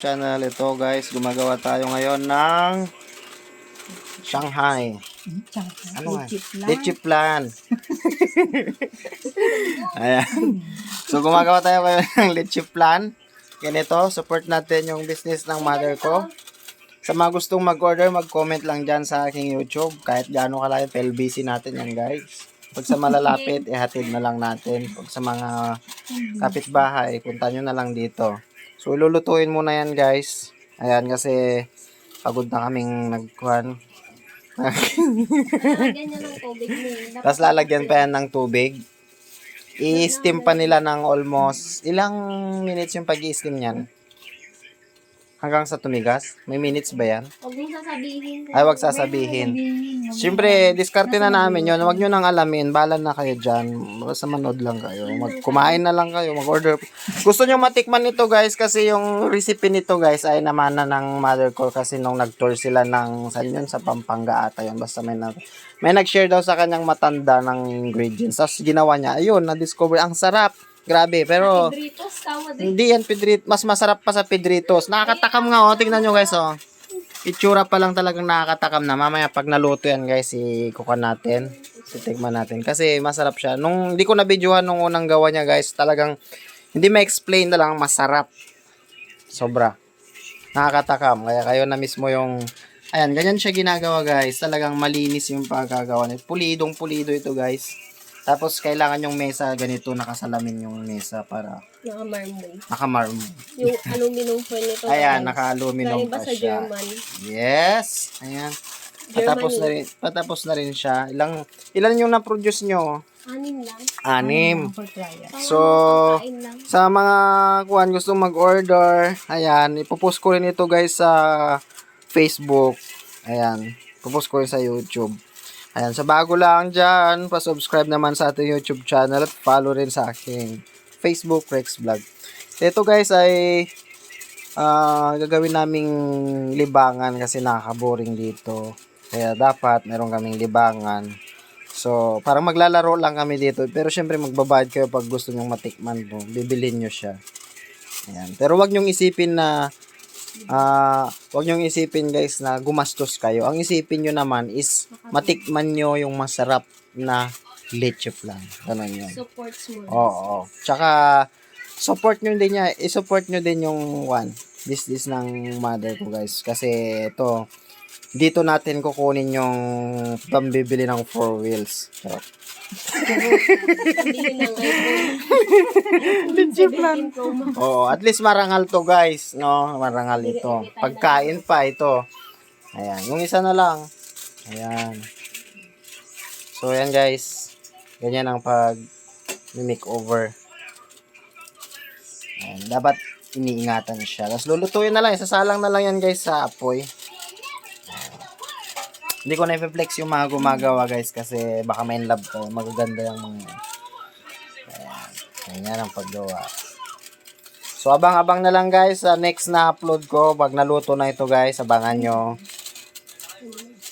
channel ito guys. Gumagawa tayo ngayon ng Shanghai. Ano nga? Leche plan. Ayan. So gumagawa tayo ngayon ng leche plan. Ganito support natin yung business ng mother ko. Sa mga gustong mag-order mag-comment lang dyan sa aking YouTube. Kahit gaano kalaki PLBC natin yan guys. Pag sa malalapit ihatid na lang natin. Pag sa mga kapitbahay punta nyo na lang dito So, ilulutuin muna yan, guys. Ayan, kasi pagod na kaming nagkuhan. Tapos lalagyan pa yan ng tubig. I-steam pa nila ng almost, ilang minutes yung pag i-steam yan? Hanggang sa tumigas? May minutes ba yan? Huwag mong sasabihin. Ay, wag sasabihin. Siyempre, diskarte na namin yun. Huwag nyo nang alamin. Bala na kayo dyan. Basta manood lang kayo. Mag kumain na lang kayo. Mag-order. Gusto nyo matikman nito guys kasi yung recipe nito guys ay naman na ng mother ko kasi nung nag-tour sila ng saan yun? Sa Pampanga ata yun. Basta may, na, may nag-share daw sa kanyang matanda ng ingredients. Tapos ginawa niya. Ayun, na-discover. Ang sarap. Grabe. Pero Pedritos, tama din. hindi yan Pedritos. Mas masarap pa sa Pedritos. Nakakatakam nga oh. Tingnan nyo guys oh. Itsura pa lang talagang nakakatakam na. Mamaya pag naluto yan guys, ikukan natin. Titikman natin. Kasi masarap siya. Nung hindi ko na-videohan nung unang gawa niya guys, talagang hindi ma-explain na lang masarap. Sobra. Nakakatakam. Kaya kayo na mismo yung Ayan, ganyan siya ginagawa guys. Talagang malinis yung pagkagawa nito. Pulidong pulido ito guys. Tapos kailangan yung mesa ganito nakasalamin yung mesa para Nakamarmoy. nakamarmo. Yung aluminum foil nito. Ayan, guys. naka-aluminum Galing ba pa sa siya. German? Yes. Ayan. Patapos na rin, patapos na rin siya. Ilang ilan yung na-produce nyo? Anim lang. Anim. So, kain lang. sa mga kuan gusto mag-order, ayan, ipopost ko rin ito guys sa Facebook. Ayan, ipopost ko rin sa YouTube. Ayan, sa bago lang dyan, pa-subscribe naman sa ating YouTube channel at follow rin sa aking Facebook Rex Vlog. Ito guys ay ah gagawin naming libangan kasi nakaka-boring dito. Kaya dapat meron kaming libangan. So, parang maglalaro lang kami dito. Pero syempre magbabayad kayo pag gusto nyong matikman to. Bibilin nyo siya. Ayan. Pero wag nyong isipin na ah wag nyong isipin guys na gumastos kayo. Ang isipin nyo naman is matikman nyo yung masarap na leche flan. Ganun yun. Supports mo. Oo. Tsaka, support nyo din niya, i-support nyo din yung one, business ng mother ko guys. Kasi ito, dito natin kukunin yung pambibili ng four wheels. IPhone. Legit lang. 17 Pro Max. Oo, at least marangal to guys, no? Marangal ito. Pagkain pa ito. Ayan, yung isa na lang. Ayan. So, ayan guys. Ganyan ang pag makeover. Ayan, dapat iniingatan siya. Tapos lulutuin na lang. Isasalang na lang yan guys sa apoy. Ayan. Hindi ko na i-flex yung mga gumagawa guys kasi baka may love ko. Magaganda yung mga yan. Ayan. Ganyan ang paggawa. So, abang-abang na lang guys sa next na upload ko. Pag naluto na ito guys, abangan nyo.